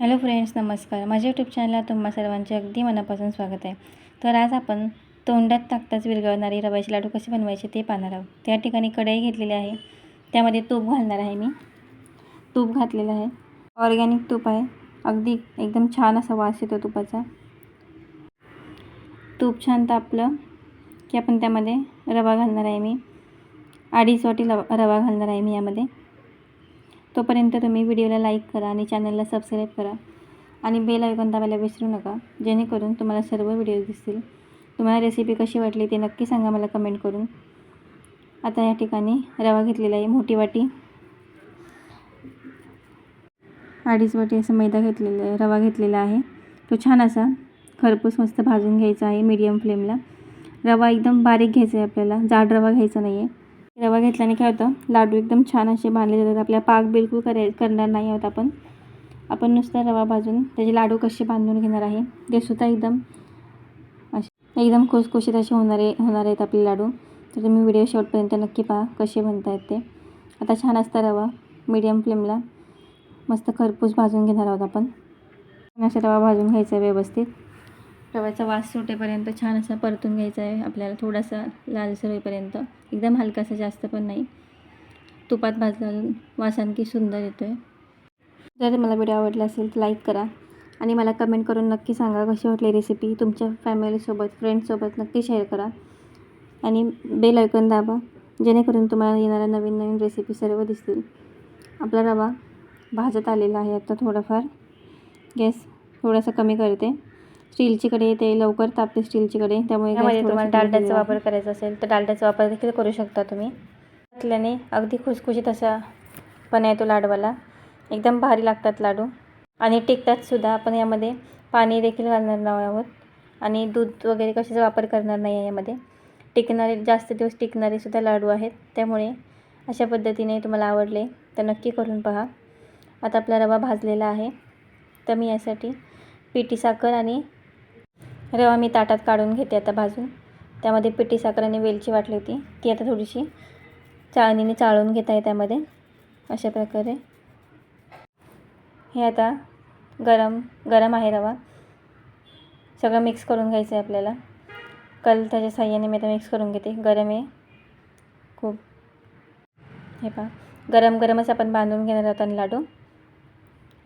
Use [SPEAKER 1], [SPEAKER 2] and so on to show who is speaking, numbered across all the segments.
[SPEAKER 1] Hello friends नमस्कार. माझ्या YouTube चॅनलला तुम्हा सर्वांचे अगदी मनापासून स्वागत आहे. तर आज आपण तोंडात टाकताच विरघळणारी रव्याचे लाडू कसे बनवायचे ते पाहणार आहोत. त्या ठिकाणी कढई घेतलेली आहे. त्यामध्ये तूप घालणार आहे मी. तूप घातलेलं आहे. ऑर्गॅनिक तूप आहे. अगदी एकदम छान असा वास येतो तुपाचा. तूप छान तापलं की आपण त्यामध्ये रवा घालणार आहे मी. अडीच वाटी रवा घालणार आहे मी यामध्ये. तोपर्यंत तुम्ही व्हिडिओला लाईक करा आणि चॅनलला सबस्क्राईब करा. आणि बेल ऐकून दाबायला विसरू नका जेणेकरून तुम्हाला सर्व व्हिडिओ दिसतील. तुम्हाला रेसिपी कशी वाटली ते नक्की सांगा मला कमेंट करून. आता या ठिकाणी रवा घेतलेला आहे मोठी वाटी. अडीच वाटी असं मैदा घेतलेला आहे रवा घेतलेला आहे. तो छान असा खरपूस मस्त भाजून घ्यायचा आहे मीडियम फ्लेमला रवा एकदम बारीक घ्यायचा आहे आपल्याला जाड रवा घ्यायचा नाही आहे रवा घेतल्याने काय होतं? लाडू एकदम छान असे बांधले जातात. आपल्या पाक बिलकुल करे करणार नाही आहोत आपण. आपण नुसता रवा भाजून त्याचे लाडू कसे बांधून घेणार आहे? ते सुद्धा एकदम असे एकदम खुसखुशीत असे होणारे होणार आहेत आपले लाडू. तर तुम्ही व्हिडिओ शेवटपर्यंत नक्की पहा कसे बनतायत ते. आता छान असता रवा. मीडियम फ्लेमला मस्त खरपूस भाजून घेणार आहोत आपण. असा रवा भाजून घ्यायचा आहे व्यवस्थित. रव्याचा वास सुटेपर्यंत छान असा परतून घ्यायचा आहे. आपल्याला थोडासा लालसर होईपर्यंत एकदम हलकासा जास्त पण नाही. तुपात भाजला वास आणखी सुंदर येतो आहे जर मला व्हिडिओ आवडला असेल तर लाईक करा. आणि मला कमेंट करून नक्की सांगा कशी वाटली रेसिपी. तुमच्या फॅमिलीसोबत फ्रेंड्ससोबत नक्की शेअर करा. आणि बेल ऐकून दाबा. जेणेकरून तुम्हाला येणाऱ्या नवीन नवीन रेसिपी सर्व दिसतील. आपला रवा भाजत आलेला आहे. आता थोडाफार. गॅस थोडासा कमी करते. स्टीलची कढई ते लवकर तापते स्टीलची कढई त्यामुळे
[SPEAKER 2] तुम्हाला डालड्याचा वापर करायचा असेल तर डालड्याचा वापर देखील करू शकता तुम्ही. घातल्याने अगदी खुसखुशीत असा पण आहे तो लाडवाला. एकदम भारी लागतात लाडू. आणि टिकतात सुद्धा. आपण यामध्ये पाणी देखील घालणार नाही आहोत आणि दूध वगैरे कशाचा वापर करणार नाही आहे यामध्ये. टिकणारे जास्त दिवस टिकणारे सुद्धा लाडू आहेत. त्यामुळे अशा पद्धतीने तुम्हाला आवडले तर नक्की करून पहा. आता आपला रवा भाजलेला आहे. तर मी यासाठी पिठी साखर आणि रवा मी ताटात काढून घेते आता भाजून. त्यामध्ये पिठी साखर आणि वेलची वाटली होती. ती आता थोडीशी चाळणीने चाळून घेत आहे त्यामध्ये. अशा प्रकारे. हे आता गरम गरम आहे रवा. सगळं मिक्स करून घ्यायचं आहे आपल्याला. कल त्याच्या साह्याने मी आता मिक्स करून घेते. गरम आहे. खूप. हे पहा. गरम गरमच आपण बांधून घेणार आहोत आणि लाडू.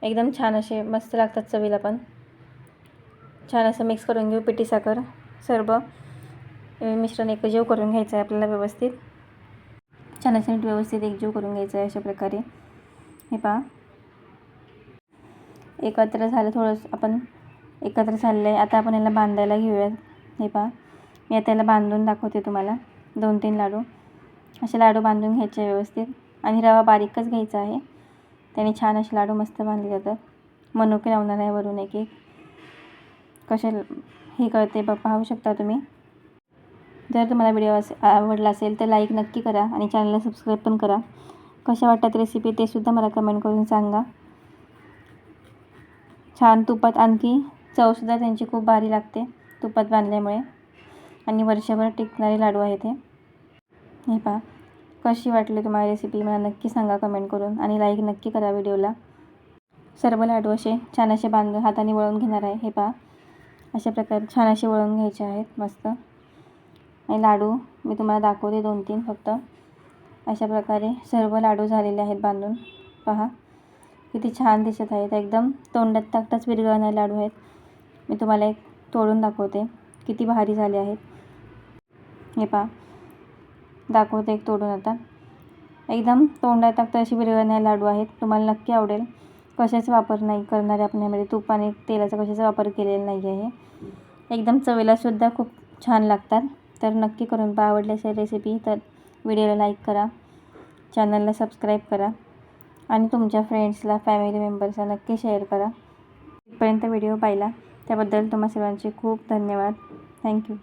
[SPEAKER 2] एकदम छान असे मस्त लागतात चवीला पण. छान असं मिक्स करून घेऊ पिठी साखर सर्व मिश्रण एकजीव करून घ्यायचं आहे आपल्याला व्यवस्थित. छान असं व्यवस्थित एकजीव करून घ्यायचं आहे अशा प्रकारे. हे पहा. एकत्र झालं थोडंसं आपण एकत्र झालेलं आहे. आता आपण याला बांधायला घेऊयात. हे पहा. मी आता याला बांधून दाखवते तुम्हाला. दोन तीन लाडू. असे लाडू बांधून घ्यायचे व्यवस्थित. आणि रवा बारीकच घ्यायचा आहे. त्याने छान असे लाडू मस्त बांधले जातात. मनुके लावणार आहे वरून एक एक. कसे हे कळते ब पाहू शकता तुम्ही. जर तुम्हाला व्हिडिओ असे आवडला असेल तर लाईक नक्की करा आणि चॅनलला सबस्क्राईब पण करा. कशा वाटतात रेसिपी ते सुद्धा मला कमेंट करून सांगा. छान तुपात आणखी चवसुद्धा त्यांची खूप भारी लागते तुपात बांधल्यामुळे. आणि वर्षभर टिकणारे लाडू आहे ते हे पहा. कशी वाटली तुम्हाला रेसिपी मला नक्की सांगा कमेंट करून आणि लाईक नक्की करा व्हिडिओला. सर्व लाडू असे छान असे बांधून हाताने वळून घेणार आहे. हे पहा. अशा प्रकारे छान असे वळून घ्यायचे आहेत मस्त. आणि लाडू मी तुम्हाला दाखवते दोन तीन फक्त. अशा प्रकारे सर्व लाडू झालेले आहेत बांधून. पहा किती छान दिसत आहेत. एकदम तोंडात टाकताच विरघळणारे लाडू आहेत. मी तुम्हाला एक तोडून दाखवते. किती भारी झाले आहेत. हे पहा दाखवते एक तोडून आता. एकदम तोंडात टाकता अशी विरघळणारे लाडू आहेत. तुम्हाला नक्की आवडेल. कशाचा वापर नाही करणारे आपण यामध्ये तूप आणि तेलाचा कशाचा वापर केलेला नाही आहे? एकदम चवीलासुद्धा खूप छान लागतात. तर नक्की करून पहा आवडली असेल रेसिपी तर व्हिडिओला लाईक करा. चॅनलला सबस्क्राईब करा. आणि तुमच्या फ्रेंड्सला फॅमिली मेंबर्सला नक्की शेअर करा. इथपर्यंत व्हिडिओ पाहिला. त्याबद्दल तुम्हा सर्वांचे खूप धन्यवाद. थँक्यू